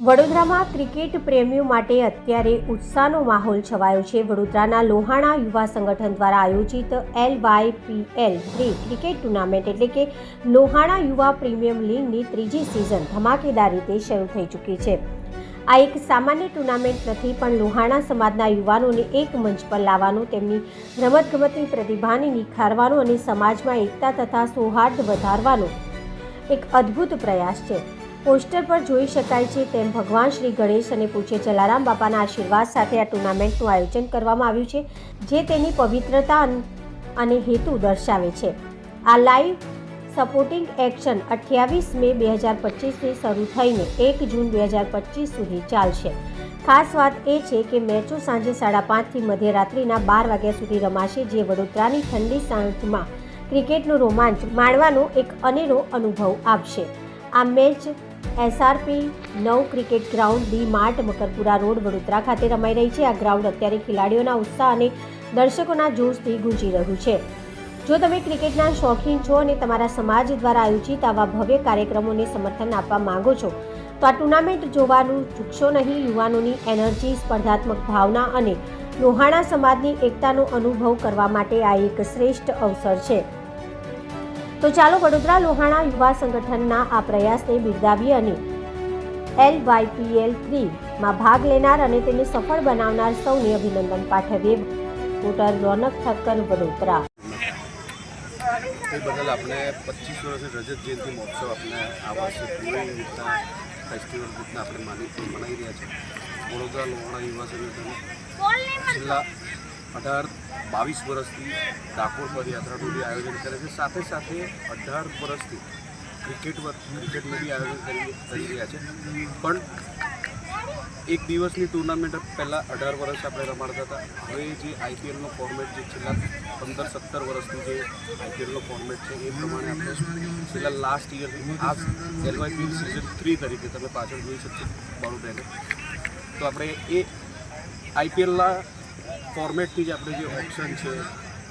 વડોદરામાં ક્રિકેટ પ્રેમીઓ માટે અત્યારે ઉત્સાહનો માહોલ છવાયો છે. વડોદરાના લોહાણા યુવા સંગઠન દ્વારા આયોજિત L Y P L three cricket tournament એટલે કે લોહાણા યુવા પ્રીમિયમ લીગની ત્રીજી સિઝન ધમાકેદાર રીતે શરૂ થઈ ચૂકી છે. આ એક સામાન્ય ટુર્નામેન્ટ નથી, પણ લોહાણા સમાજના યુવાનોને એક મંચ પર લાવવાનું, તેમની રમતગમતની પ્રતિભાને નિખારવાનો અને સમાજમાં એકતા તથા સૌહાર્દ વધારવાનો એક અદ્ભુત પ્રયાસ છે. પોસ્ટર પર જોઈ શકાય છે તેમ ભગવાન શ્રી ગણેશ અને પૂજ્ય જલારામ બાપાના આશીર્વાદ સાથે આ ટુર્નામેન્ટનું આયોજન કરવામાં આવ્યું છે, જે તેની પવિત્રતા અને હેતુ દર્શાવે છે. આ લાઈવ સપોર્ટિંગ એક્શન અઠ્યાવીસ મે બે હજાર પચીસથી શરૂ થઈને એક જૂન બે હજાર પચીસ સુધી ચાલશે. ખાસ વાત એ છે કે મેચો સાંજે સાડા પાંચથી મધ્યરાત્રિના બાર વાગ્યા સુધી રમાશે, જે વડોદરાની ઠંડી સાંજમાં ક્રિકેટનો રોમાંચ માણવાનો એક અનેરો અનુભવ આપશે. આ મેચ એસઆરપી નવ cricket ground, D Mart, Makarpura road, Vadodara ખાતે રમાઈ રહી છે. આ ગ્રાઉન્ડ અત્યારે ખેલાડીઓના ઉત્સાહ અને દર્શકોના જોશથી ગુંજી રહ્યું છે. જો તમે ક્રિકેટના શોખીન છો અને તમારા સમાજ દ્વારા આયોજિત આવા ભવ્ય કાર્યક્રમોને સમર્થન આપવા માંગો છો, તો આ ટુર્નામેન્ટ જોવાનું ચૂકશો નહીં. યુવાનોની એનર્જી, સ્પર્ધાત્મક ભાવના અને લોહાણા સમાજની એકતાનો અનુભવ કરવા માટે આ એક શ્રેષ્ઠ અવસર છે. તો ચાલો વડોદરા લોહાણા યુવા સંગઠનના આ પ્રયાસને બિરદાવી અને એલ વાયપીએલ થ્રીમાં ભાગ લેનાર અને તેને સફળ બનાવનાર સૌને અભિનંદન પાઠવીએ. વોટર રોનક ઠક્કર વડોદરા. બદલ આપણે પચીસ વર્ષે રજત જયંતિ મહોત્સવ આપણે આ વર્ષે પૂરી રીતના ફેસ્ટિવલ રીતના આપણે માની મનાવી રહ્યા છીએ વડોદરા લોહાણા યુવા સંગઠન છેલ્લા અઢાર બાવીસ વર્ષથી ડાકોર પદયાત્રા બી આયોજન કરે છે. સાથે સાથે અઢાર વર્ષથી ક્રિકેટ ક્રિકેટનું બી આયોજન કરી કરી રહ્યા છે. પણ એક દિવસની ટુર્નામેન્ટ પહેલાં અઢાર વર્ષ આપણે રમાડતા હતા. હવે જે આઈપીએલનો ફોર્મેટ જે છેલ્લા પંદર, સત્તર વર્ષથી જે આઈપીએલનો ફોર્મેટ છે, એ પ્રમાણે આપણે છેલ્લા લાસ્ટ યર આ એલવાયપીએલ સિઝન થ્રી તરીકે તમે પાછળ જોઈ શકશો. બેનર તો આપણે એ આઈપીએલના ફોર્મેટથી જ આપણે જે ઓપ્શન છે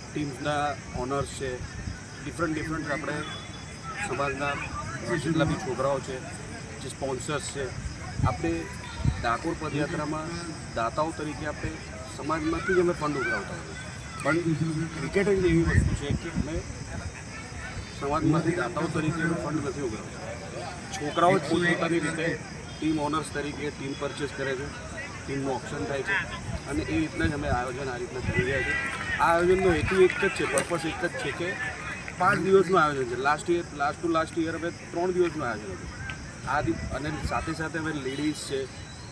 ટીમ્સના ઓનર્સ છે ડિફરન્ટ ડિફરન્ટ આપણે સમાજના જેટલા બી છોકરાઓ છે, જે સ્પોન્સર્સ છે, આપણે ડાકોર પદયાત્રામાં દાતાઓ તરીકે આપણે સમાજમાંથી જ અમે ફંડ ઉઘરાવતા હોઈએ પણ ક્રિકેટ જ એવી વસ્તુ છે કે અમે સમાજમાંથી દાતાઓ તરીકે અમે ફંડ નથી ઉઘરાવતા. છોકરાઓ જ પોતપોતાની રીતે ટીમ ઓનર્સ તરીકે ટીમ પરચેસ કરે છે. ટીમનું ઓપ્શન થાય છે. અને એ રીતના જ અમે આયોજન આ રીતના કરી રહ્યા છીએ. આ આયોજનનો હેતુ એક જ છે પર્પસ એક જ છે કે પાંચ દિવસનું આયોજન છે. Last year last to last year અમે ત્રણ દિવસનું આયોજન હતું. આ અને સાથે સાથે અમે લેડીઝ છે,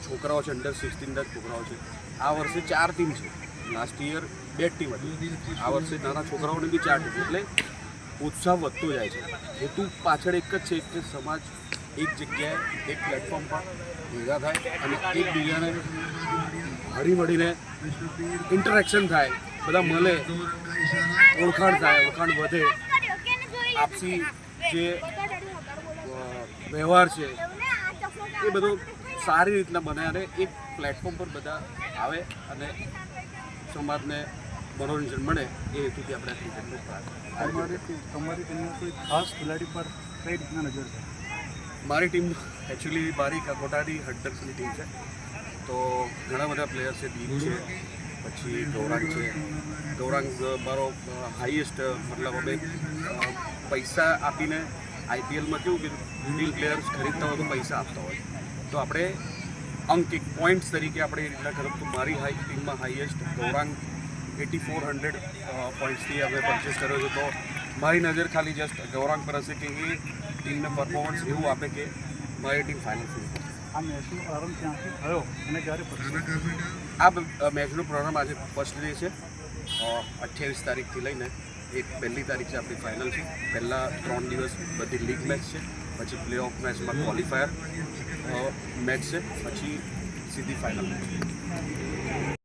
છોકરાઓ છે અંડર સિક્સટીનના છોકરાઓ છે. આ વર્ષે ચાર ટીમ છે. લાસ્ટ યર બે ટીમ હતી. આ વર્ષે નાના છોકરાઓને બી ચાર ટીમ એટલે ઉત્સાહ વધતો જાય છે. હેતુ પાછળ એક જ છે કે સમાજ એક જગ્યાએ એક પ્લેટફોર્મ પર ભેગા થાય અને એકબીજાને હળી મળીને ઇન્ટરેક્શન થાય. બધા મળે, ઓળખાણ થાય, ઓળખાણ વધે. આપસી જે વ્યવહાર છે, એ બધો સારી રીતના બને અને એક પ્લેટફોર્મ પર બધા આવે અને સમાજને મનોરંજન મળે એ હેતુથી આપણે તમારી તમારી કોઈ ખાસ ખેલાડી પર કઈ રીતના નજર છે? મારી ટીમ એકચ્યુઅલી મારી કોટાની હન્ટર્સની ટીમ છે. તો ઘણા બધા પ્લેયર છે દીપ છે, પછી ગૌરાંગ છે. ગૌરાંગ મારો હાઈએસ્ટ મતલબ અમે પૈસા આપીને આઈપીએલમાં કેવું કે ડીલ પ્લેયર્સ ખરીદતા હોય તો પૈસા આપતા હોય. તો આપણે અંક એક પોઈન્ટ્સ તરીકે આપણે એ રીતના ખરીદ તો મારી હાઈ ટીમમાં highest Gaurang at four hundred પોઈન્ટ્સથી અમે પરચેસ કર્યો છે. તો મારી નજર ખાલી જસ્ટ ગૌરાંગ પર હશે કે ટીમને પરફોર્મન્સ એવું આપે કે મારી ટીમ ફાઇનલ સુધી આ મેચનો પ્રારંભ ક્યાંથી થયો અને ક્યારે આ બ- મેચનો પ્રોગ્રામ આજે ફર્સ્ટ ડે છે. અઠ્યાવીસ તારીખથી લઈને એક પહેલી તારીખ છે આપણી ફાઇનલ છે. પહેલાં ત્રણ દિવસ બધી લીગ મેચ છે પછી પ્લે ઓફ મેચમાં ક્વોલિફાયર મેચ છે પછી સીધી ફાઇનલ મેચ